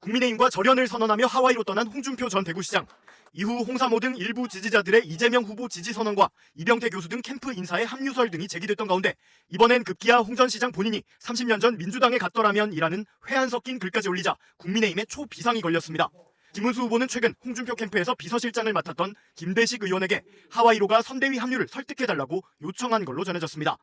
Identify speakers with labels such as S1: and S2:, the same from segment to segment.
S1: 국민의힘과 절연을 선언하며 하와이로 떠난 홍준표 전 대구시장. 이후 홍사모 등 일부 지지자들의 이재명 후보 지지 선언과 이병태 교수 등 캠프 인사의 합류설 등이 제기됐던 가운데 이번엔 급기야 홍 전 시장 본인이 30년 전 민주당에 갔더라면이라는 회한 섞인 글까지 올리자 국민의힘에 초비상이 걸렸습니다. 김은수 후보는 최근 홍준표 캠프에서 비서실장을 맡았던 김대식 의원에게 하와이로가 선대위 합류를 설득해달라고 요청한 걸로 전해졌습니다.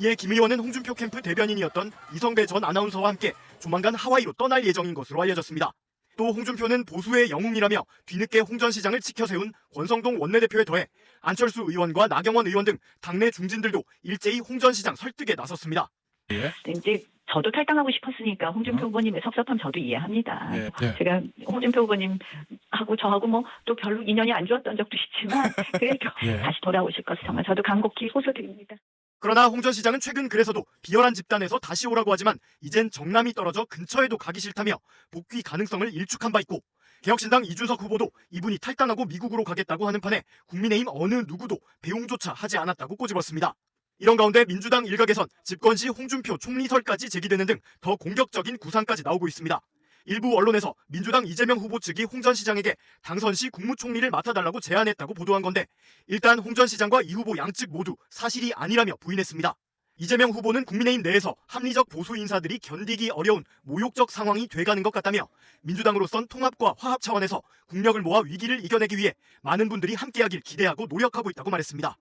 S1: 이에 김 의원은 홍준표 캠프 대변인이었던 이성배 전 아나운서와 함께 조만간 하와이로 떠날 예정인 것으로 알려졌습니다. 또 홍준표는 보수의 영웅이라며 뒤늦게 홍 전 시장을 지켜세운 권성동 원내대표에 더해 안철수 의원과 나경원 의원 등 당내 중진들도 일제히 홍 전 시장 설득에 나섰습니다.
S2: 이제 저도 탈당하고 싶었으니까 홍준표
S3: 어.
S2: 후보님의 섭섭함 저도 이해합니다.
S3: 예, 예.
S2: 제가 홍준표 후보님하고 저하고 뭐 또 별로 인연이 안 좋았던 적도 있지만 그래도
S3: 예.
S2: 다시 돌아오실 것을 정말 저도 간곡히 호소드립니다.
S1: 그러나 홍전 시장은 최근 그래서도 비열한 집단에서 다시 오라고 하지만 이젠 정남이 떨어져 근처에도 가기 싫다며 복귀 가능성을 일축한 바 있고 개혁신당 이준석 후보도 이분이 탈당하고 미국으로 가겠다고 하는 판에 국민의힘 어느 누구도 배웅조차 하지 않았다고 꼬집었습니다. 이런 가운데 민주당 일각에선 집권 시 홍준표 총리설까지 제기되는 등 더 공격적인 구상까지 나오고 있습니다. 일부 언론에서 민주당 이재명 후보 측이 홍 전 시장에게 당선 시 국무총리를 맡아달라고 제안했다고 보도한 건데 일단 홍 전 시장과 이 후보 양측 모두 사실이 아니라며 부인했습니다. 이재명 후보는 국민의힘 내에서 합리적 보수 인사들이 견디기 어려운 모욕적 상황이 돼가는 것 같다며 민주당으로선 통합과 화합 차원에서 국력을 모아 위기를 이겨내기 위해 많은 분들이 함께하길 기대하고 노력하고 있다고 말했습니다.